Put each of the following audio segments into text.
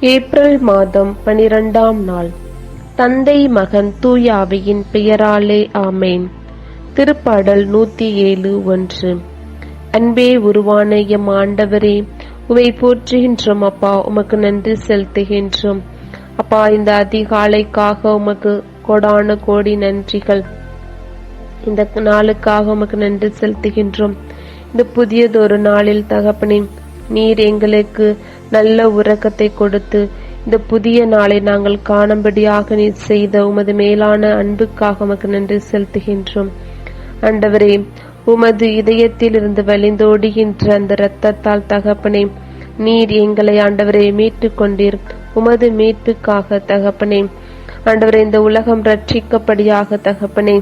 April மாதம் பனிரெண்டாம் நாள். தந்தை மகன் தூயாவியின் பெயராலே ஆமேன். திருப்பாடல் நூத்தி ஏழு ஒன்று. அன்பே உருவான எம் ஆண்டவரே உவை போற்றுகின்றோம் அப்பா உமக்கு நன்றி செலுத்துகின்றோம். அப்பா இந்த அதிகாலைக்காக உமக்கு கோடான கோடி நன்றிகள். இந்த நாளுக்காக உமக்கு நன்றி செலுத்துகின்றோம். இந்த புதியதொரு நாளில் தகப்பனே நீர் எங்களுக்கு நல்ல உறக்கத்தை கொடுத்து இந்த புதிய நாளை நாங்கள் காணும்படியாக நீ செய்த உமது மேலான அன்புக்காக உமக்கு நன்றி செலுத்துகின்றோம். ஆண்டவரே உமது இதயத்தில் இருந்து வழிந்தோடுகின்ற அந்த இரத்தத்தால் தகப்பனே நீர் எங்களை ஆண்டவரை மீட்டு கொண்டீர். உமது மீட்புக்காக தகப்பனே ஆண்டவரே இந்த உலகம் ரட்சிக்கப்படியாக தகப்பனே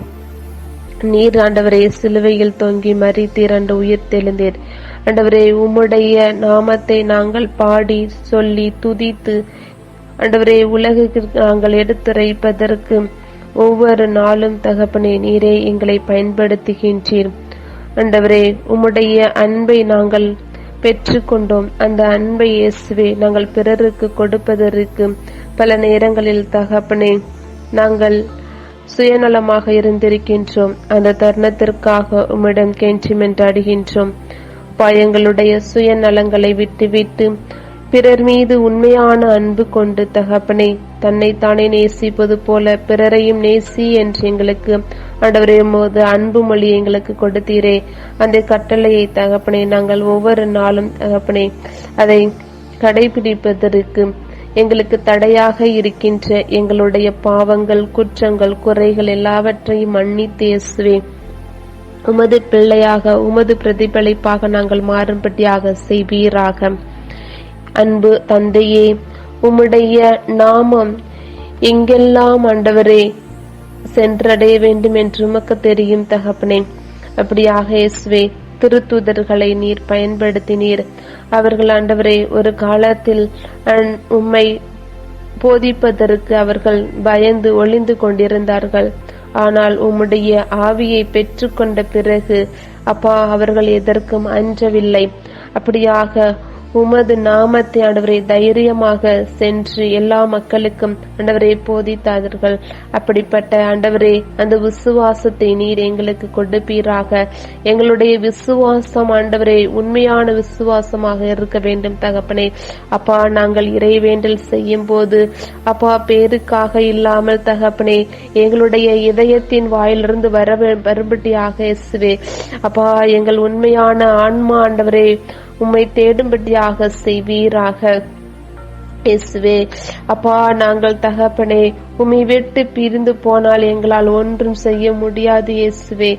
நீர் ஆண்டவரே சிலுவையில் தொங்கி மறித்தீர் அன்று உயிர் தெளிந்தீர். ஆண்டவரே உம்முடைய நாமத்தை நாங்கள் பாடி சொல்லி துதித்து ஆண்டவரே உலகுக்கு நாங்கள் எடுத்துரைப்பதற்கு ஒவ்வொரு நாளும் தகப்பனே நீரே எங்களை பயன்படுத்துகின்றீர். ஆண்டவரே உம்முடைய அன்பை நாங்கள் பெற்றுக்கொண்டோம். அந்த அன்பை இயேசுவே நாங்கள் பிறருக்கு கொடுப்பதற்கு பல நேரங்களில் தகப்பனே நாங்கள் சுயநலமாக இருந்திருக்கின்றோம். அந்த தருணத்திற்காக உம்மிடம் கெஞ்சி மென்றாடுகின்றோம் எங்களுடைய சுயநலங்களை விட்டுவிட்டு பிறர் மீது உண்மையான அன்பு கொண்டு தகப்பனை தன்னைத்தானே நேசிப்பது போல பிறரையும் நேசி என்று எங்களுக்கு ஆண்டவரே போது அன்பு மொழி எங்களுக்கு கொடுத்தீரே. அந்த கட்டளையை தகப்பனே நாங்கள் ஒவ்வொரு நாளும் தகப்பனே அதை கடைபிடிப்பதற்கு எங்களுக்கு தடையாக இருக்கின்ற எங்களுடைய பாவங்கள் குற்றங்கள் குறைகள் எல்லாவற்றையும் மன்னித்து இயேசுவேன் உமது பிள்ளையாக உமது பிரதிபலிப்பாக நாங்கள் மாறும்படியாக செய்வீராக. அன்பு தந்தையே உம்முடைய நாமம் எங்கெல்லாம் ஆண்டவரே சென்றடைய வேண்டும் என்று உமக்கு தெரியும் தகப்பனே. அப்படியாக இயேசுவே திருத்துதர்களை நீர் பயன்படுத்தினீர். அவர்கள் ஆண்டவரே ஒரு காலத்தில் உம்மை போதிப்பதற்கு அவர்கள் பயந்து ஒளிந்து கொண்டிருந்தார்கள். ஆனால் உம்முடைய ஆவியை பெற்றுக்கொண்ட பிறகு அப்பா அவர்கள் எதற்கும் அஞ்சவில்லை. அப்படியாக உமது நாமத்தை ஆண்டவரை தைரியமாக சென்று எல்லா மக்களுக்கும் ஆண்டவரை போதித்தார்கள் அப்படிப்பட்ட ஆண்டவரே அந்த விசுவாசத்தை நீர் எங்களுக்கு கொடுப்பீராக. எங்களுடைய விசுவாசம் ஆண்டவரே உண்மையான விசுவாசமாக இருக்க வேண்டும் தகப்பனே. அப்பா நாங்கள் இறைவேண்டல் செய்யும் போது அப்பா பேருக்காக இல்லாமல் தகப்பனே எங்களுடைய இதயத்தின் வாயிலிருந்து வர வரும்படியாக இயேசுவே. அப்பா எங்கள் உண்மையான ஆன்மா ஆண்டவரே உம்மை தேடும்படியாக செய்வீராக. இயேசுவே அப்பா நாங்கள் தகப்பனே உம்மை விட்டு பிரிந்து போனால் எங்களால் ஒன்றும் செய்ய முடியாது இயேசுவே.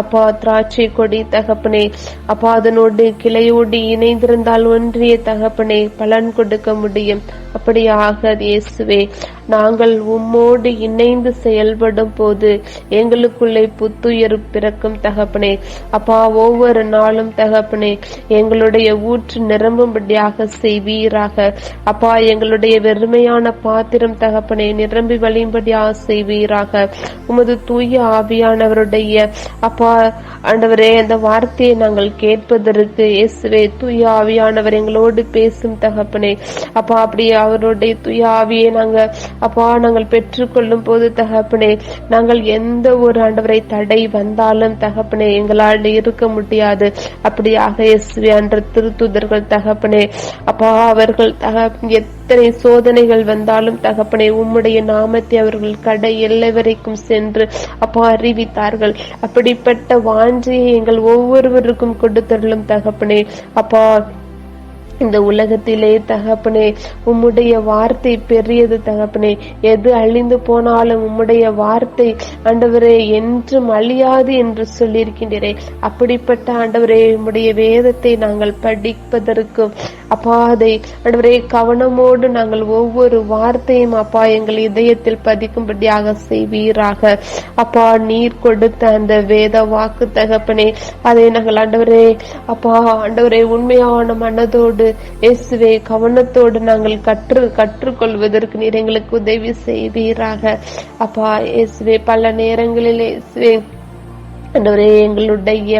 அப்பா திராட்சை கொடி தகப்பனே அப்பா அதனோடு கிளையோடு இணைந்திருந்தால் ஒன்றிய தகப்பனே பலன் கொடுக்க முடியும். அப்படியாக இயேசுவே. நாங்கள் உம்மோடு இணைந்து செயல்படும் போது எங்களுக்குள்ளே புத்துயர் பிறக்கும் தகப்பனே. அப்பா ஒவ்வொரு நாளும் தகப்பனே எங்களுடைய ஊற்று நிரம்பும்படியாக செய்வீராக. அப்பா எங்களுடைய வெறுமையான பாத்திரம் தகப்பனே நிரம்பி வழியும்படி செய்வீராக. உமது தூய ஆவியானவருடைய அப்பா ஆண்டவரே அந்த வார்த்தையை நாங்கள் கேட்பதற்கு இயேசுவே தூய ஆவியானவர் எங்களோடு பேசும் தகப்பனே. அப்பா அப்படி அவருடைய தூய ஆவியை நாங்க அப்பா நாங்கள் பெற்றுக்கொள்ளும் போது தகப்பனே நாங்கள் எந்த ஒரு ஆண்டவரை தடை வந்தாலும் தகப்பனே எங்களால் இருக்க முடியாது. அப்படியாக இயேசுவே அன்ற திருத்துதர்கள் தகப்பனே அப்பா அவர்கள் தக எத்தனை சோதனைகள் வந்தாலும் தகப்பனை உம்முடைய நாமத்தை அவர்கள் கடை எல்லை வரைக்கும் சென்று அப்பா அறிவித்தார்கள். அப்படிப்பட்ட வாஞ்சையை எங்கள் ஒவ்வொருவருக்கும் கொடுத்தருளும் தகப்பனே. அப்பா இந்த உலகத்திலே தகப்பனே உம்முடைய வார்த்தை பெரியது தகப்பனே. எது அழிந்து போனாலும் உம்முடைய வார்த்தை ஆண்டவரே என்றும் அழியாது என்று சொல்லியிருக்கின்றே அப்படிப்பட்ட ஆண்டவரே உம்முடைய வேதத்தை நாங்கள் படிப்பதற்கும் அப்பா அதை ஆண்டவரே கவனமோடு நாங்கள் ஒவ்வொரு வார்த்தையும் அப்பா எங்கள் இதயத்தில் பதிக்கும்படியாக செய்வீராக. அப்பா நீர் கொடுத்த அந்த வேத வாக்கு தகப்பனே அதை நாங்கள் ஆண்டவரே அப்பா ஆண்டவரே உண்மையான மனதோடு இயேசுவே கவனத்தோடு நாங்கள் கற்று கற்றுக்கொள்வதற்கு நீர் எங்களுக்கு உதவி செய்வீராக. அப்பா இயேசுவே பல நேரங்களில் இயேசுவே எங்களுடைய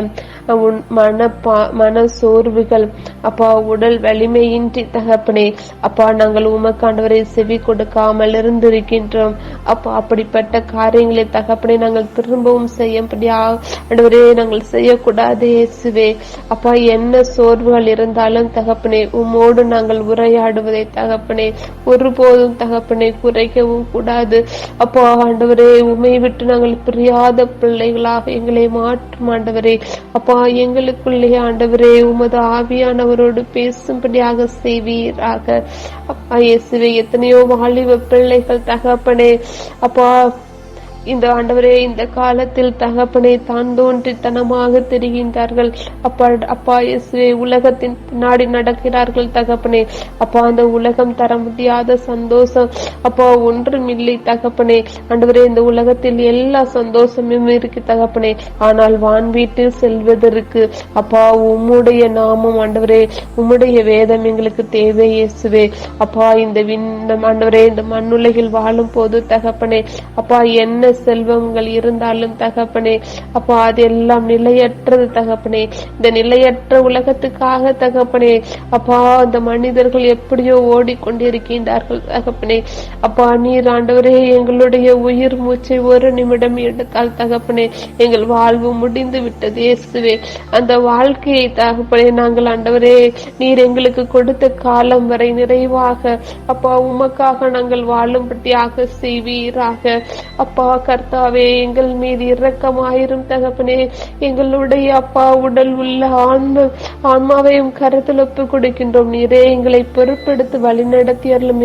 உன் மன பா- மன சோர்வுகள் அப்பா உடல் வலிமையின்றி தகப்பனே அப்பா நாங்கள் உமக்காண்டவரை செவி கொடுக்காமல் இருந்திருக்கின்றோம். அப்பா அப்படிப்பட்ட காரியங்களை தகப்பனே நாங்கள் திரும்பவும் செய்யும்படியா ஆண்டவரே நாங்கள் செய்யக்கூடாது இயேசுவே. அப்பா என்ன சோர்வுகள் இருந்தாலும் தகப்பனே உமோடு நாங்கள் உரையாடுவதை தகப்பனே ஒருபோதும் தகப்பனை குறைக்கவும் கூடாது. அப்பா ஆண்டவரே உமை விட்டு நாங்கள் பிரியாத பிள்ளைகளாக எங்களை மாற்றும் ஆண்டவரே. அப்பா எங்களுக்குள்ளே ஆண்டவரே உமது ஆவியானவரோடு பேசும்படியாக செய்வீராக. அப்பா இயேசுவே எத்தனையோ வாலிப பிள்ளைகள் தகப்பனே அப்பா இந்த ஆண்டவரே இந்த காலத்தில் தகப்பனை தான் தோன்றித்தனமாக தெரிகின்றார்கள். அப்பா அப்பா இயேசுவே உலகத்தின் பின்னாடி நடக்கிறார்கள் தகப்பனே. அப்பா அந்த உலகம் தர முடியாத சந்தோஷம். அப்பா ஒன்றுமில்லை தகப்பனே. ஆண்டவரே இந்த உலகத்தில் எல்லா சந்தோஷமும் இருக்கு தகப்பனே. ஆனால் வான் வீட்டில் செல்வதற்கு அப்பா உம்முடைய நாமம் ஆண்டவரே உம்முடைய வேதம் எங்களுக்கு தேவை இயேசுவே. அப்பா இந்த விண் இந்த ஆண்டவரே இந்த மண்ணுலகில் வாழும் போது தகப்பனே. அப்பா என்ன செல்வங்கள் இருந்தாலும் தகப்பனே அப்பா அது எல்லாம் நிலையற்றது தகப்பனே. இந்த நிலையற்ற உலகத்துக்காக தகப்பனே அப்பா அந்த மனிதர்கள் எப்படியோ ஓடிக்கொண்டிருக்கின்றார்கள் தகப்பனே. அப்பா நீர் ஆண்டவரே எங்களுடைய உயிர் மூச்சை ஒரு நிமிடம் எடுத்தால் தகப்பனே எங்கள் வாழ்வு முடிந்து விட்டது இயேசுவே. அந்த வாழ்க்கையை தகப்பனே நாங்கள் ஆண்டவரே நீர் எங்களுக்கு கொடுத்த காலம் வரை நிறைவாக அப்பா உமக்காக நாங்கள் வாழும்படியாக செய்வீராக. அப்பா கர்த்தாவே எங்கள் மீது இரக்கமாயிரும் தகப்பனே. எங்களுடைய அப்பா உடல் உள்ள ஆன்ம ஆன்மாவையும் கருத்தில் ஒப்பு கொடுக்கின்றோம். நீரே எங்களை பொறுப்பெடுத்து வழிநடத்தி அருளும்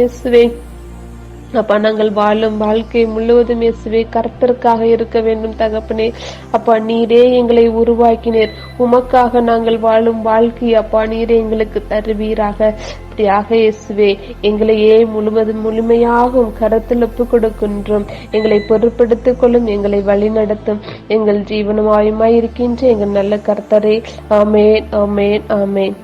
அப்பா நாங்கள் வாழும் வாழ்க்கை முழுவதும் இயேசுவே கர்த்தருக்காக இருக்க வேண்டும் தகப்பனே. அப்பா நீரே எங்களை உருவாக்கினீர். உமக்காக நாங்கள் வாழும் வாழ்க்கை அப்பா நீரே எங்களுக்கு தருவீராக. அப்படியாக இயேசுவே எங்களையே முழுவதும் முழுமையாகவும் கரத்தில் ஒப்பு கொடுக்கின்றோம் எங்களை பொருட்படுத்திக் கொள்ளும் எங்களை வழிநடத்தும் எங்கள் ஜீவனமாயுமாய் இருக்கின்ற எங்கள் நல்ல கர்த்தரே. ஆமேன் ஆமேன் ஆமேன்.